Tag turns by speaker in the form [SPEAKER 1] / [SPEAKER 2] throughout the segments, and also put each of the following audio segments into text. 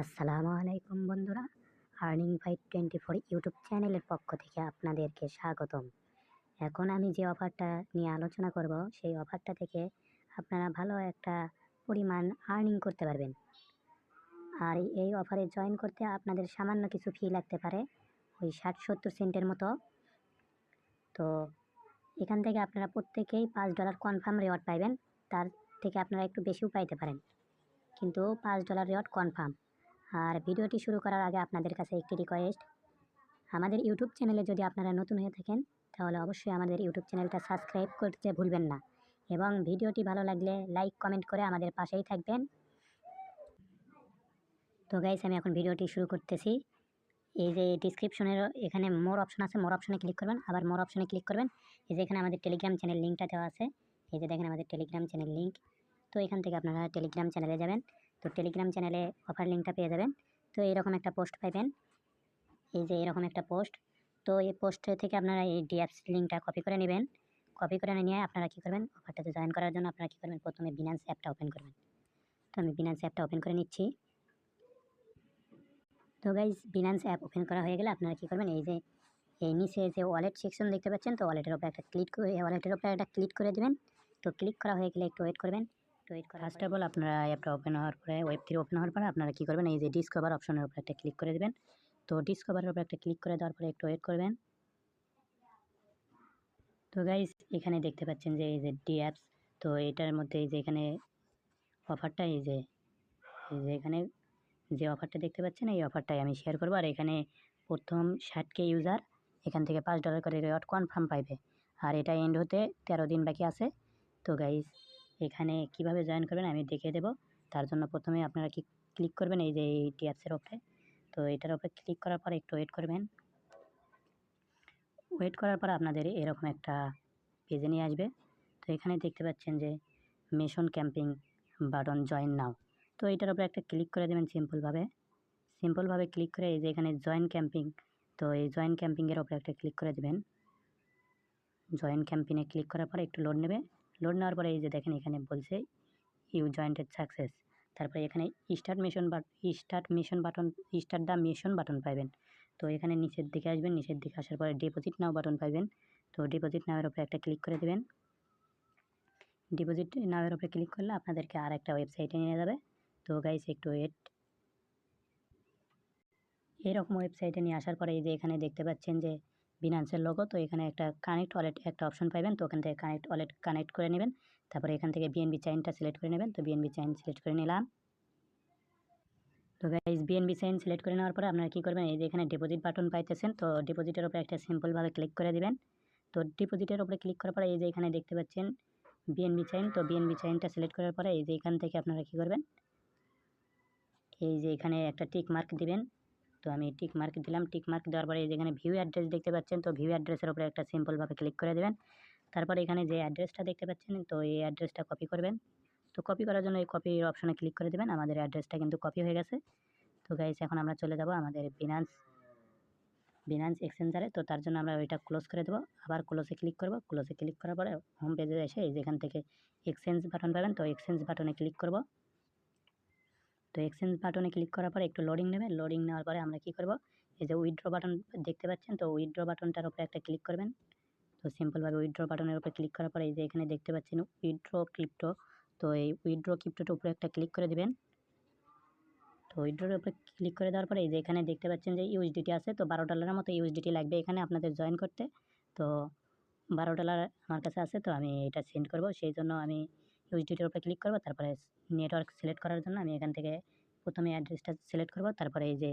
[SPEAKER 1] আসসালামু আলাইকুম বন্ধুরা। Earning five twenty four YouTube চ্যানেলের পক্ষ থেকে আপনাদেরকে স্বাগতম। এখন আমি যে অফারটা নিয়ে আলোচনা করব, সেই অফারটা থেকে আপনারা ভালো একটা পরিমাণ আর্নিং করতে পারবেন। আর এই অফারে জয়েন করতে আপনাদের সামান্য কিছু ফি লাগতে পারে, ওই ষাট সত্তর সেন্টের মতো। তো এখান থেকে আপনারা প্রত্যেকেই পাঁচ ডলার কনফার্ম রেওয়ার্ড পাইবেন, তার থেকে আপনারা একটু বেশিও পাইতে পারেন। কিন্তু পাঁচ ডলার রেওয়ার্ড কনফার্ম আর ভিডিওটি শুরু করার আগে আপনাদের কাছে একটি রিকোয়েস্ট আমাদের ইউটিউব চ্যানেলে যদি আপনারা নতুন হয়ে থাকেন, তাহলে অবশ্যই আমাদের ইউটিউব চ্যানেলটা সাবস্ক্রাইব করতে ভুলবেন না। এবং ভিডিওটি ভালো লাগলে লাইক কমেন্ট করে আমাদের পাশেই থাকবেন। তো গাইস আমি এখন ভিডিওটি শুরু করতেছি। এই যে ডিসক্রিপশনের এখানে মোর অপশন আছে মোর অপশনে ক্লিক করবেন। আবার মোর অপশনে ক্লিক করবেন। এই যে এখানে আমাদের টেলিগ্রাম চ্যানেল লিঙ্কটা দেওয়া আছে। এই যে দেখেন আমাদের টেলিগ্রাম চ্যানেল লিঙ্ক তো এখান থেকে আপনারা টেলিগ্রাম চ্যানেলে যাবেন। তো টেলিগ্রাম চ্যানেলে অফার লিঙ্কটা পেয়ে যাবেন। তো এরকম একটা পোস্ট পাইবেন। এই যে এরকম একটা পোস্ট তো এই পোস্ট থেকে আপনারা এই ডিএপস লিঙ্কটা কপি করে নেবেন। কপি করে নিয়ে আপনারা কী করবেন? অফারটাতে জয়েন করার জন্য আপনারা কী করবেন? প্রথমে বিনান্স অ্যাপটা ওপেন করবেন। তো আমি বিনান্স অ্যাপটা ওপেন করে নিচ্ছি। তো গাইজ বিনান্স অ্যাপ ওপেন করা হয়ে গেলে আপনারা কী করবেন? এই যে, এই নিচে যে ওয়ালেট সেকশন দেখতে পাচ্ছেন, তো ওয়ালেটের উপরে একটা ক্লিক করে ওয়ালেটের উপরে একটা ক্লিক করে দেবেন। তো ক্লিক করা হয়ে গেলে একটু ওয়েট করবেন। ফার্স্ট অফ অল আপনারা অ্যাপটা ওপেন হওয়ার পরে ওয়েব থ্রি ওপেন হওয়ার পরে আপনারা কী করবেন? এই যে ডিসকভার অপশনের উপরে একটা ক্লিক করে দেবেন। তো ডিসকভারের উপরে একটা ক্লিক করে দেওয়ার পরে একটু ওয়েট করবেন। তো গাইজ এখানে দেখতে পাচ্ছেন যে এই যে ডি অ্যাপস তো এটার মধ্যে এই যে এখানে অফারটা এই যে এই যে এখানে যে অফারটা দেখতে পাচ্ছেন এই অফারটাই আমি শেয়ার করব। আর এখানে প্রথম ষাটকে ইউজার এখান থেকে পাঁচ ডলার করে রেওয়ার্ড কনফার্ম পাইবে। আর এটা এন্ড হতে তেরো দিন বাকি আছে। তো গাইজ এখানে কীভাবে জয়েন করবেন আমি দেখিয়ে দেবো। তার জন্য প্রথমে আপনারা কি ক্লিক করবেন, এই যে এই টি ওপরে তো এটার ওপরে ক্লিক করার পর একটু ওয়েট করবেন। ওয়েট করার পর আপনাদের এরকম একটা পেজে নিয়ে আসবে। তো এখানে দেখতে পাচ্ছেন যে mission camping button join now তো এটার উপরে একটা ক্লিক করে দেবেন সিম্পলভাবে সিম্পলভাবে ক্লিক করে এই যে এখানে জয়েন ক্যাম্পিং তো এই জয়েন ক্যাম্পিংয়ের ওপরে একটা ক্লিক করে দেবেন। জয়েন ক্যাম্পিংয়ে ক্লিক করার পরে একটু লোড নেবে। লোড নেওয়ার পরে এই যে দেখেন এখানে বলছে ইউ জয়েন্টেড সাকসেস তারপরে এখানে start mission but start mission button start the mission button পাবেন তো এখানে নিচের দিকে আসবেন, নিচের দিকে আসার পরে ডিপোজিট নাও বাটন পাবেন তো ডিপোজিট নাওয়ের উপরে একটা ক্লিক করে দেবেন। ডিপোজিট নাওয়ের উপরে ক্লিক করলে আপনাদেরকে আর একটা ওয়েবসাইটে নিয়ে যাবে তো গাইস একটু ওয়েট এরকম ওয়েবসাইটে নিয়ে আসার পরে এই যে এখানে দেখতে পাচ্ছেন যে বিনান্সের লোগো তো এখানে একটা কানেক্ট ওয়ালেট একটা অপশন পাবেন তো ওখান থেকে কানেক্ট ওয়ালেট কানেক্ট করে নেবেন। তারপরে এখান থেকে বিএনবি চাইনটা সিলেক্ট করে নেবেন, তো বিএনবি চাইন সিলেক্ট করে নিলাম। তো গাইজ বিএনবি চাইন সিলেক্ট করে নেওয়ার পরে আপনারা কী করবেন, এই যে এখানে ডিপোজিট বাটন পাইতেছেন, তো ডিপোজিটের উপরে একটা সিম্পলভাবে ক্লিক করে দিবেন। তো ডিপোজিটের উপরে ক্লিক করার পরে এই যে এখানে দেখতে পাচ্ছেন বিএনবি চাইন তো বিএনবি চাইনটা সিলেক্ট করার পরে এই যে এখান থেকে আপনারা কী করবেন, এই যে এখানে একটা টিক মার্ক দিবেন। তো আমি টিক মার্ক দিলাম। টিক মার্ক দেওয়ার পরে যেখানে ভিউ অ্যাড্রেস দেখতে পাচ্ছেন, তো ভিউ অ্যাড্রেসের উপরে একটা সিম্পলভাবে ক্লিক করে দেবেন। তারপরে এখানে যে অ্যাড্রেসটা দেখতে পাচ্ছেন, তো এই অ্যাড্রেসটা কপি করবেন। তো কপি করার জন্য এই কপির অপশনে ক্লিক করে দেবেন। আমাদের অ্যাড্রেসটা কিন্তু কপি হয়ে গেছে। তো গাইস এখন আমরা চলে যাব আমাদের বিনান্স বিনান্স এক্সচেঞ্জারে তো তার জন্য আমরা ওইটা ক্লোজ করে দেবো। আবার ক্লোজে ক্লিক করব। ক্লোজে ক্লিক করার পরে হোম পেজে এসে যেখান থেকে এক্সচেঞ্জ বাটন পাবেন। তো এক্সচেঞ্জ বাটনে ক্লিক করব। তো এক্সচেঞ্জ বাটনে ক্লিক করার পরে একটু লোডিং নেবে লোডিং নেওয়ার পরে আমরা কী করব? এই যে উইথড্র বাটন দেখতে পাচ্ছেন? তো উইথড্র বাটনটার উপরে একটা ক্লিক করবেন। তো সিম্পলভাবে উইথড্র বাটনের উপরে ক্লিক করার পরে এই যে এখানে দেখতে পাচ্ছেন উইথড্র ক্রিপ্টো তো এই উইথড্র ক্রিপ্টোটার উপরে একটা ক্লিক করে দেবেন। তো উইথড্রোর উপরে ক্লিক করে দেওয়ার পরে এই যে এখানে দেখতে পাচ্ছেন যে ইউএসডিটি আছে। তো বারো ডলারের মতো ইউএসডিটি লাগবে এখানে আপনাদের জয়েন করতে। তো বারো ডলার আমার কাছে আছে। তো আমি এটা সেন্ড করব। সেই জন্য আমি ইউএসডিটির উপরে ক্লিক করব, তারপরে নেটওয়ার্ক সিলেক্ট করার জন্য আমি এখান থেকে প্রথমে অ্যাড্রেসটা সিলেক্ট করব, তারপরে এই যে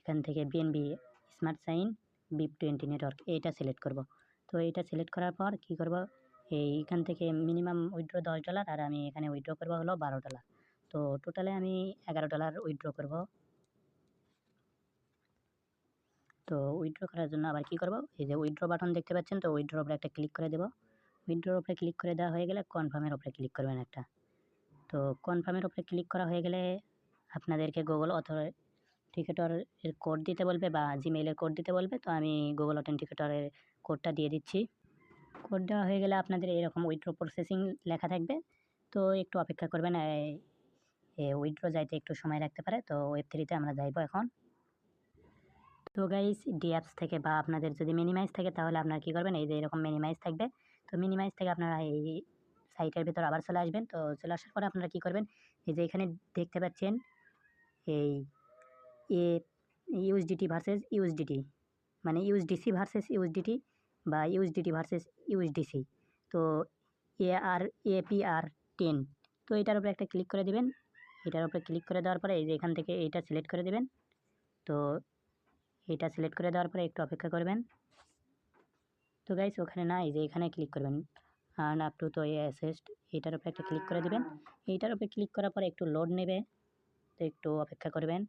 [SPEAKER 1] এখান থেকে BNB smart sign BEP twenty network এইটা সিলেক্ট করব। তো এইটা সিলেক্ট করার পর কি করব? এইখান থেকে মিনিমাম উইথড্র দশ ডলার আর আমি এখানে উইথড্র করব হলো বারো ডলার তো টোটালে আমি এগারো ডলার উইথড্র করব। তো উইথড্র করার জন্য আবার কি করব? এই যে উইথড্র বাটন দেখতে পাচ্ছেন, তো উইথড্র উপরে একটা ক্লিক করে দেব। উইথড্রোর উপরে ক্লিক করে দেওয়া হয়ে গেলে কনফার্মের উপরে ক্লিক করবেন একটা। তো কনফার্মের ওপরে ক্লিক করা হয়ে গেলে আপনাদেরকে গুগল অথেন্টিকেটরের কোড দিতে বলবে বা জিমেইলের কোড দিতে বলবে। তো আমি গুগল অথেন্টিকেটরের কোডটা দিয়ে দিচ্ছি। কোড দেওয়া হয়ে গেলে আপনাদের এরকম উইথড্র প্রসেসিং লেখা থাকবে। তো একটু অপেক্ষা করবেন উইথড্র যাইতে একটু সময় লাগতে পারে। তো ওয়েব থ্রিতে আমরা যাইবো এখন। তো গাইস ডিঅ্যাপস থেকে বা আপনাদের যদি মিনিমাইজ থাকে তাহলে আপনারা কী করবেন? এই যে এরকম মিনিমাইজ থাকবে। তো মিনিমাইজ থেকে আপনারা এই সাইটের ভিতর আবার চলে আসবেন। তো চলে আসার পরে আপনারা কী করবেন? এই যে এখানে দেখতে পাচ্ছেন এই এ ইউএসডিটি ভার্সেস ইউএসডিটি মানে ইউএসডিসি ভার্সেস ইউএসডিটি বা ইউএসডিটি ভার্সেস ইউএসডিসি তো এ আর এপিআর টেন তো এটার উপরে একটা ক্লিক করে দেবেন। এটার উপরে ক্লিক করে দেওয়ার পরে এই যে এখান থেকে এইটা সিলেক্ট করে দেবেন। তো এটা সিলেক্ট করে দেওয়ার পরে একটু অপেক্ষা করবেন। তো গাইস ওখানে না এই যে এখানে ক্লিক করবেন। আর্ন আপ টু তো অ্যাসেস্ট এটার উপরে একটা ক্লিক করে দেবেন। এইটার উপরে ক্লিক করার পরে একটু লোড নেবে, তো একটু অপেক্ষা করবেন।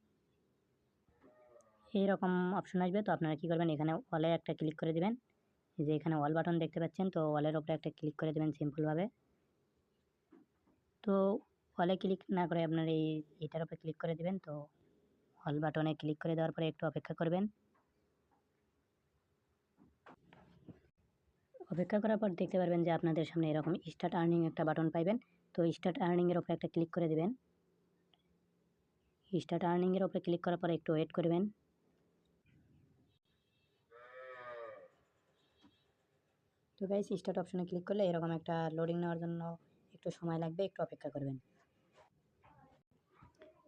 [SPEAKER 1] এইরকম অপশন আসবে, তো আপনারা কী করবেন, এখানে ওয়ালে একটা ক্লিক করে দেবেন। যে এখানে ওয়াল বাটন দেখতে পাচ্ছেন, তো ওয়ালের উপরে একটা ক্লিক করে দেবেন সিম্পলভাবে তো ওয়ালে ক্লিক না করে আপনার এই এটার উপরে ক্লিক করে দেবেন, তো অল বাটনে ক্লিক করে দেওয়ার পরে একটু অপেক্ষা করবেন। অপেক্ষা করার পর দেখতে পারবেন যে আপনাদের সামনে এরকম স্টার্ট আর্নিং একটা বাটন পাইবেন। তো স্টার্ট আর্নিংয়ের উপরে একটা ক্লিক করে দেবেন। স্টার্ট আর্নিংয়ের উপরে ক্লিক করার পরে একটু ওয়েট করবেন। তো গাইস স্টার্ট অপশনে ক্লিক করলে এরকম একটা লোডিং নেওয়ার জন্য একটু সময় লাগবে, একটু অপেক্ষা করবেন।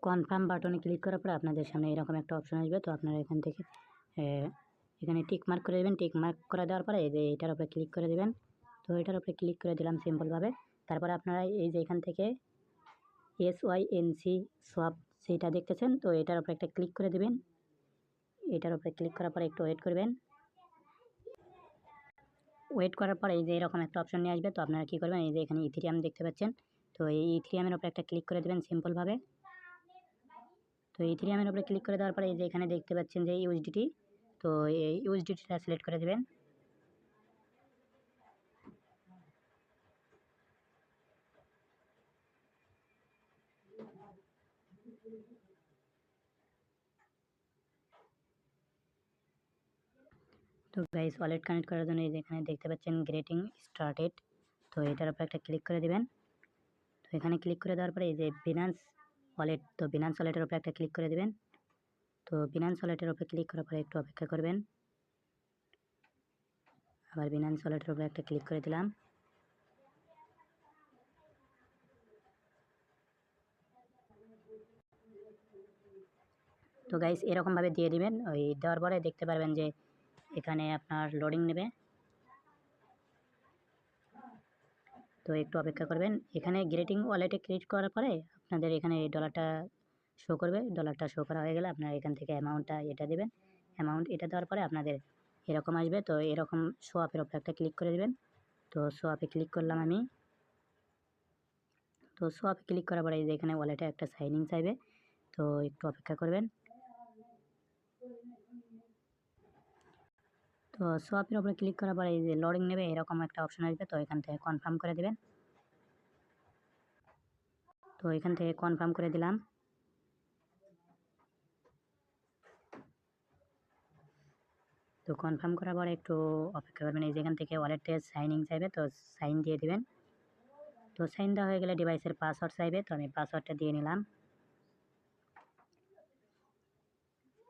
[SPEAKER 1] কনফার্ম বাটনে ক্লিক করার পর আপনাদের সামনে এরকম একটা অপশন আসবে। তো আপনারা এখান থেকে এখানে টিক মার্ক করে দেবেন টিক মার্ক করে দেওয়ার পরে এই যে এটার উপরে ক্লিক করে দেবেন। তো এটার উপরে ক্লিক করে দিলাম সিম্পলভাবে তারপরে আপনারা এই যে এখান থেকে এস ওয়াই এন সি সব সেইটা দেখতেছেন, তো এটার উপরে একটা ক্লিক করে দেবেন। এটার উপরে ক্লিক করার পরে একটু ওয়েট করবেন। ওয়েট করার পরে এই যে এরকম একটা অপশন নিয়ে আসবে, তো আপনারা কী করবেন, এই যে এখানে ইথিরিয়াম দেখতে পাচ্ছেন, তো এই ইথিরিয়ামের উপরে একটা ক্লিক করে দেবেন সিম্পলভাবে তো ইথিরিয়ামের উপরে ক্লিক করে দেওয়ার পরে এই যে এখানে দেখতে পাচ্ছেন যে ইউএসডিটি তো এই ইউএসডিটিটা সিলেক্ট করে দেবেন। তো গাইস ওয়ালেট কানেক্ট করার জন্য এই এখানে দেখতে পাচ্ছেন গ্রেটিং স্টার্টেড তো এটার উপর একটা ক্লিক করে দিবেন। তো এখানে ক্লিক করে দেওয়ার পরে এই যে বিনান্স ওয়ালেট তো বিনান্স ওয়ালেটের উপরে একটা ক্লিক করে দিবেন। তো বিনান্স ওয়ালেটের ওপরে ক্লিক করার পরে একটু অপেক্ষা করবেন। আবার বিনান্স ওয়ালেটের ওপরে একটা ক্লিক করে দিলাম। তো গাইস এরকমভাবে দিয়ে দিবেন। ওই দেওয়ার পরে দেখতে পারবেন যে এখানে আপনার লোডিং নেবে। তো একটু অপেক্ষা করবেন। এখানে গ্রেটিং ওয়ালেটে ক্রিয়েট করার পরে আপনাদের এখানে এই ডলারটা শো করবে ডলারটা শো করা হয়ে গেলে আপনারা এখান থেকে অ্যামাউন্টটা এটা দেবেন। অ্যামাউন্ট এটা দেওয়ার পরে আপনাদের এরকম আসবে, তো এরকম শো আপের ওপরে একটা ক্লিক করে দেবেন। তো শো আপে ক্লিক করলাম আমি। তো শো আপে ক্লিক করার পরে এখানে ওয়ালেটে একটা সাইনিং চাইবে, তো একটু অপেক্ষা করবেন। তো সোয়াপের উপরে ক্লিক করার পরে এই যে লোডিং নেবে, এরকম একটা অপশন আসবে, তো এখান থেকে কনফার্ম করে দেবেন। তো এখান থেকে কনফার্ম করে দিলাম। তো কনফার্ম করার পরে একটু অপেক্ষা করবেন। এই যেখান থেকে ওয়ালেটে সাইনিং চাইবে, তো সাইন দিয়ে দিবেন। তো সাইন দেওয়া হয়ে গেলে ডিভাইসের পাসওয়ার্ড চাইবে, তো আমি পাসওয়ার্ডটা দিয়ে নিলাম।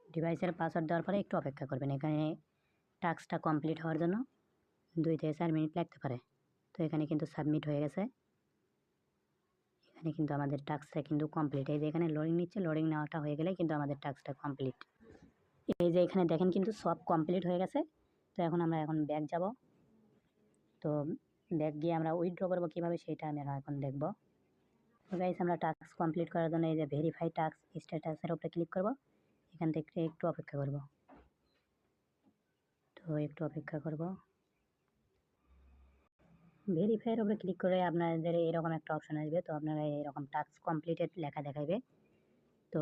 [SPEAKER 1] ডিভাইসের পাসওয়ার্ড দেওয়ার পরে একটু অপেক্ষা করবেন। এখানে টাস্কটা কমপ্লিট হওয়ার জন্য দুই থেকে চার মিনিট লাগতে পারে। তো এখানে কিন্তু সাবমিট হয়ে গেছে। এখানে কিন্তু আমাদের টাস্কটা কিন্তু কমপ্লিট এই যে এখানে লোডিং নিচ্ছে লোডিং নেওয়াটা হয়ে গেলে কিন্তু আমাদের টাস্কটা কমপ্লিট এই যে এখানে দেখেন কিন্তু সব কমপ্লিট হয়ে গেছে। তো এখন আমরা এখন ব্যাগ যাব। তো ব্যাগ গিয়ে আমরা উইথড্র করব কীভাবে সেটা আমরা এখন দেখব। তো গাইস আমরা টাস্ক কমপ্লিট করার জন্য এই যে ভেরিফাই টাস্ক স্ট্যাটাসের উপরে ক্লিক করব। এখান থেকে একটু অপেক্ষা করব। তো একটু অপেক্ষা করব। ভেরিফাইয়ের উপরে ক্লিক করে আপনাদের এরকম একটা অপশন আসবে। তো আপনারা এরকম টাস্ক কমপ্লিটেড লেখা দেখাইবে। তো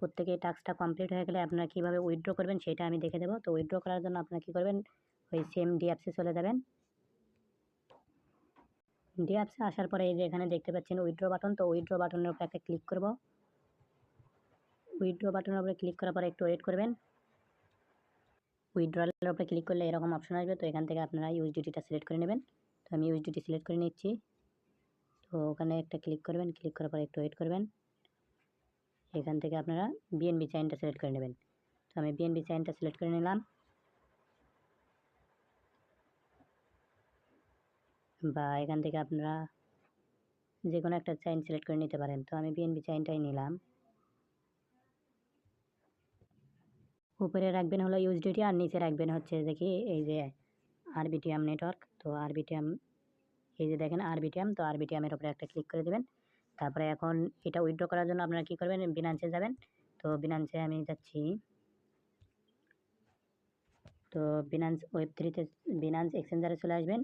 [SPEAKER 1] প্রত্যেকে টাস্কটা কমপ্লিট হয়ে গেলে আপনারা কীভাবে উইথড্র করবেন সেটা আমি দেখে দেবো। তো উইথড্র করার জন্য আপনারা কী করবেন? ওই সেম ডিঅ্যাপসে চলে যাবেন। ডিঅ্যাপসে আসার পরে এই যে এখানে দেখতে পাচ্ছেন উইথড্র বাটন তো উইথড্র বাটনের উপরে একটা ক্লিক করব। উইথড্র বাটনের উপরে ক্লিক করার পরে একটু ওয়েট করবেন। উইথড্রলের উপরে ক্লিক করলে এরকম অপশন আসবে, তো এখান থেকে আপনারা ইউএসডিটিটা সিলেক্ট করে নেবেন। তো আমি ইউএসডিটি সিলেক্ট করে নিচ্ছি। তো ওখানে একটা ক্লিক করবেন ক্লিক করার পরে একটু ওয়েট করবেন। এখান থেকে আপনারা বিএনবি চাইনটা সিলেক্ট করে নেবেন। তো আমি বিএনবি চাইনটা সিলেক্ট করে নিলাম। বা এখান থেকে আপনারা যে কোনো একটা চাইন সিলেক্ট করে নিতে পারেন। তো আমি বিএনবি চাইনটাই নিলাম। উপরে রাখবেন হলো ইউএসডিটি আর নিচে রাখবেন হচ্ছে দেখি এই যে আরবিটিএম নেটওয়ার্ক তো আরবিটিএম এই যে দেখেন আরবিটিএম তো আরবিটিএমের উপরে একটা ক্লিক করে দেবেন। তারপরে এখন এটা উইথড্র করার জন্য আপনারা কী করবেন? বিনান্সে যাবেন। তো বিনান্সে আমি যাচ্ছি। তো বিনান্স ওয়েব থ্রিতে বিনান্স এক্সচেঞ্জারে চলে আসবেন।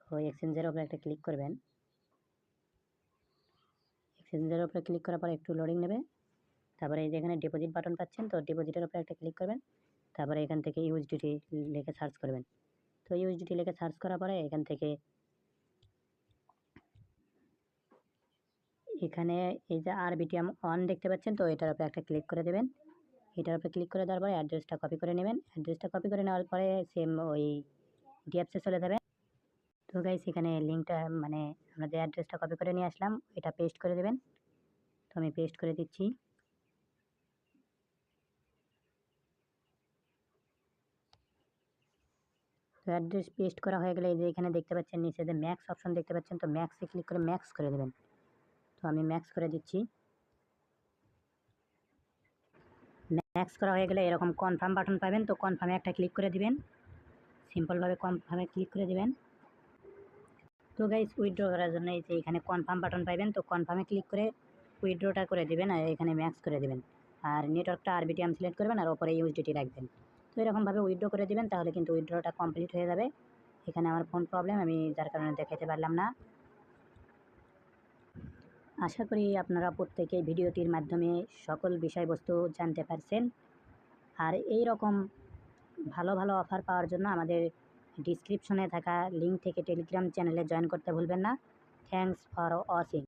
[SPEAKER 1] তো এক্সচেঞ্জের ওপরে একটা ক্লিক করবেন। এক্সচেঞ্জের ওপরে ক্লিক করার পরে একটু লোডিং নেবে। তারপরে এই যে এখানে ডিপোজিট বাটন পাচ্ছেন, তো ডিপোজিটের ওপরে একটা ক্লিক করবেন। তারপরে এখান থেকে ইউএসডিটি লিখে সার্চ করবেন। তো ইউএসডিটি লিখে সার্চ করার পরে এখান থেকে এখানে এই যে আর বিটিএম অন দেখতে পাচ্ছেন, তো এটার উপরে একটা ক্লিক করে দেবেন। এটার উপরে ক্লিক করে দেওয়ার পরে অ্যাড্রেসটা কপি করে নেবেন। অ্যাড্রেসটা কপি করে নেওয়ার পরে সেম ওই ডিএপসে চলে যাবে তো গাইস এখানে লিঙ্কটা মানে আমরা যে অ্যাড্রেসটা কপি করে নিয়ে আসলাম, এটা পেস্ট করে দেবেন। তো আমি পেস্ট করে দিচ্ছি। তো অ্যাড্রেস পেস্ট করা হয়ে গেলে এই যে এখানে দেখতে পাচ্ছেন, নিচে যে ম্যাক্স অপশন দেখতে পাচ্ছেন, তো ম্যাক্সে ক্লিক করে ম্যাক্স করে দেবেন। তো আমি ম্যাক্স করে দিচ্ছি। ম্যাক্স করা হয়ে গেলে এরকম কনফার্ম বাটন পাবেন, তো কনফার্মে একটা ক্লিক করে দিবেন। সিম্পলভাবে কনফার্মে ক্লিক করে দিবেন। তো গাইস উইথড্র করার জন্য এই যে এখানে কনফার্ম বাটন পাবেন তো কনফার্মে ক্লিক করে উইথড্রটা করে দিবেন আর এখানে ম্যাক্স করে দিবেন। আর নেটওয়ার্কটা আরবিটিএম সিলেক্ট করবেন আর ওপরে ইউএসডিটি রাখবেন। তো এরকমভাবে উইথড্র করে দিবেন, তাহলে কিন্তু উইথড্রটা কমপ্লিট হয়ে যাবে। এখানে আমার ফোন প্রবলেম আমি যার কারণে দেখাতে পারলাম না। আশা করি আপনারা প্রত্যেকে ভিডিওটির মাধ্যমে সকল বিষয়বস্তু জানতে পারছেন। আর এই রকম ভালো ভালো অফার পাওয়ার জন্য আমাদের ডিসক্রিপশনে থাকা লিঙ্ক থেকে টেলিগ্রাম চ্যানেলে জয়েন করতে ভুলবেন না। Thanks for watching